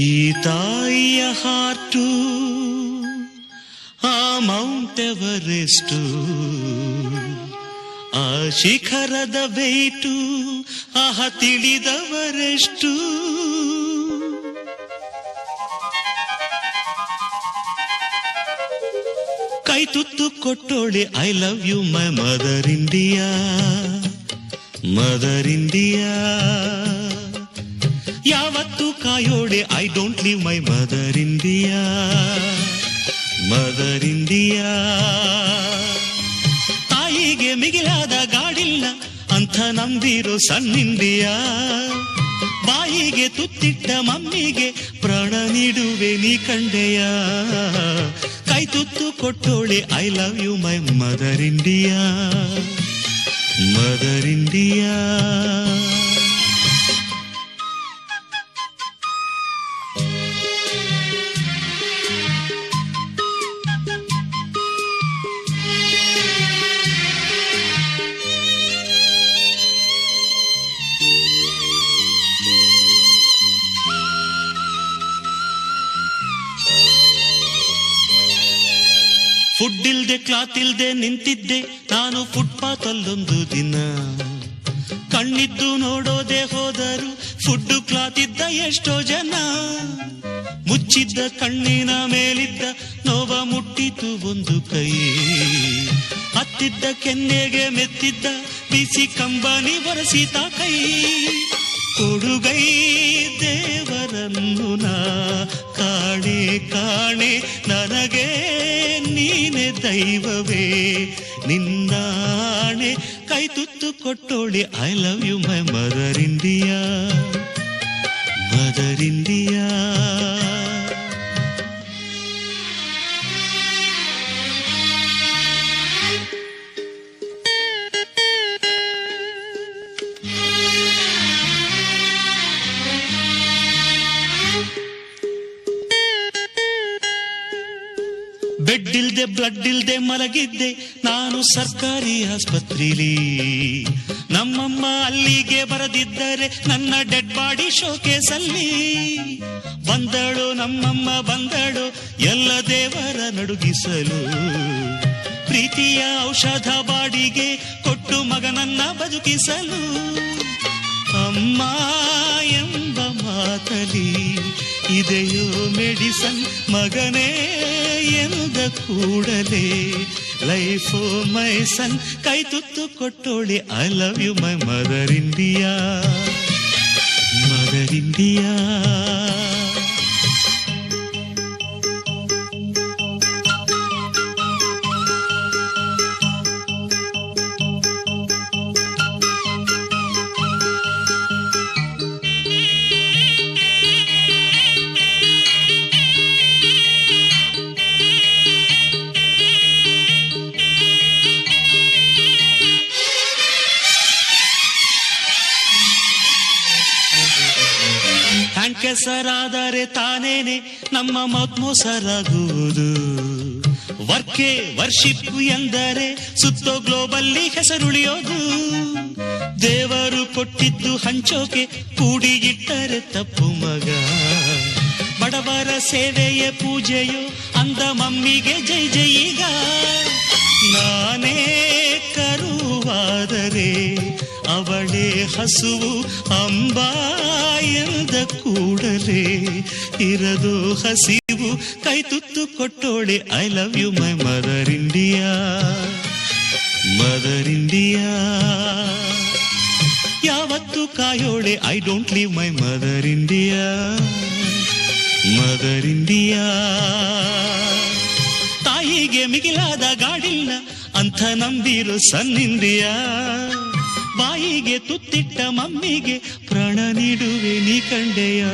ಈ ತಾಯಿಯ ಹಾರ್ಟು ಆ ಮೌಂಟ್ ಎವರೆಸ್ಟು ಆ ಶಿಖರದ ವೇಟು ಆಹ ತಿಳಿದವರೆಷ್ಟು ಕೈ ತುತ್ತು ಕೊಟ್ಟೋಳೆ I love you my mother India mother India ಕಾಯೋಡೆ I don't leave my mother India mother India ತಾಯಿಗೆ ಮಿಗಿಲಾದ ಗಾಡಿಲ್ಲ, ಅಂಥ ನಂಬಿರೋ ಸಣ್ಣ ಇಂಡಿಯಾ ಬಾಯಿಗೆ ತುತ್ತಿಟ್ಟ ಮಮ್ಮಿಗೆ ಪ್ರಾಣ ನೀಡುವೆ ನೀ ಕಂಡೆಯ. ಕೈ ತುತ್ತು ಕೊಟ್ಟೋಳೆ I love you my mother India mother India ಇಲ್ದೆ ನಿಂತಿದ್ದೆ ನಾನು ಫುಟ್ಪಾತ್ ಅಲ್ಲೊಂದು ದಿನ. ಕಣ್ಣಿದ್ದು ನೋಡೋದೆ ಹೋದರು ಫುಡ್ ಕ್ಲಾತ್ ಇದ್ದ ಎಷ್ಟೋ ಜನ. ಮುಚ್ಚಿದ್ದ ಕಣ್ಣಿನ ಮೇಲಿದ್ದ ನೋವ ಮುಟ್ಟಿತು ಒಂದು ಕೈ. ಹತ್ತಿದ್ದ ಕೆನ್ನೆಗೆ ಮೆತ್ತಿದ್ದ ಬಿಸಿ ಕಂಬನಿ ಬರಸಿತ ಕೈ. ಕೊಡುಗೈ ದೇವರನ್ನು ನಾ ಕಾಣೆ ಕಾಣೆ, ನನಗೆ ನೀನೆ ದೈವವೇ ನಿನ್ನಾಣೆ ಕೈ ತುತ್ತು ಕೊಟ್ಟೋಳೆ I love you my mother India mother India ಇಲ್ದೆ ಬ್ಲಡ್ ಇಲ್ದೆ ಮಲಗಿದ್ದೆ. ನಾನು ಸರ್ಕಾರಿ ಆಸ್ಪತ್ರೆಲಿ. ನಮ್ಮಮ್ಮ ಅಲ್ಲಿಗೆ ಬರದಿದ್ದರೆ ನನ್ನ ಡೆಡ್ ಬಾಡಿ ಶೋಕೇಸಲ್ಲಿ ಬಂದಳು ನಮ್ಮಮ್ಮ, ಬಂದಳು ಎಲ್ಲ ದೇವರ ನಡುಗಿಸಲು. ಪ್ರೀತಿಯ ಔಷಧ ಬಾಡಿಗೆ ಕೊಟ್ಟು ಮಗನನ್ನ ಬದುಕಿಸಲು. ಅಮ್ಮ ಎಂಬ ಮಾತಲಿ ಇದೆಯೋ ಮೆಡಿಸನ್ ಮಗನೇ ಎನ್ನುದ ಕೂಡಲೇ ಲೈಫೋ ಮೈ ಸನ್ ಕೈ ತುತ್ತು ಕೊಟ್ಟೋಳೆ I love you my mother India mother India ಕೆಸರಾದರೆ ತಾನೇನೆ ನಮ್ಮ ಮೌತ್ ಮೋಸರಾಗುವುದು ವರ್ಕೆ ವರ್ಷಿಪ್ ಎಂದರೆ ಸುತ್ತೋ ಗ್ಲೋಬಲ್ಲಿ ಹೆಸರುಳಿಯೋದು. ದೇವರು ಕೊಟ್ಟಿದ್ದು ಹಂಚೋಕೆ ಕೂಡಿಗಿಟ್ಟರೆ ತಪ್ಪು ಮಗ. ಬಡವರ ಸೇವೆಯ ಪೂಜೆಯು ಅಂದ ಮಮ್ಮಿಗೆ ಜೈ ಜೈಗ ನಾನೇ ಕರುವಾದರೆ ಅವಳೇ ಹಸುವು ಅಂಬಾ ಎಂದ ಕೂಡಲೇ. ಇರದು ಹಸಿವು, ಕೈ ತುತ್ತು ಕೊಟ್ಟೋಳೆ I love you my mother India mother India ಯಾವತ್ತು ಕಾಯೋಳೆ I don't leave my mother India mother India ತಾಯಿಗೆ ಮಿಗಿಲಾದ ಗಾಡಿಲ್ಲ, ಅಂಥ ನಂಬಿರು ಸನ್ನಿಂದಿಯಾ ಬಾಯಿಗೆ ತುತ್ತಿಟ್ಟ ಮಮ್ಮಿಗೆ ಪ್ರಾಣ ನೀಡುವೆ ನೀ ಕಂಡೆಯ.